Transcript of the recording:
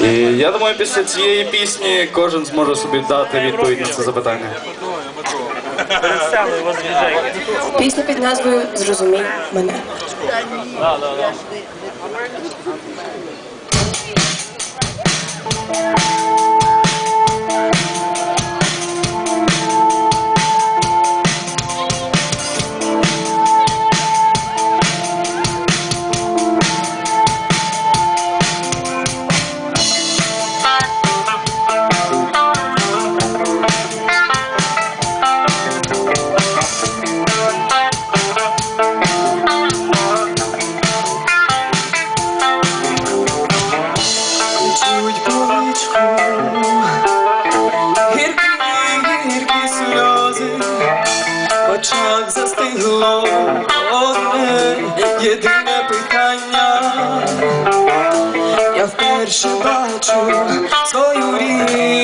І я думаю, після цієї пісні кожен зможе собі дати відповідь на це запитання. Пісня під назвою Зрозумій мене. очах застигло одне єдине питання, я вперше бачу свою річ.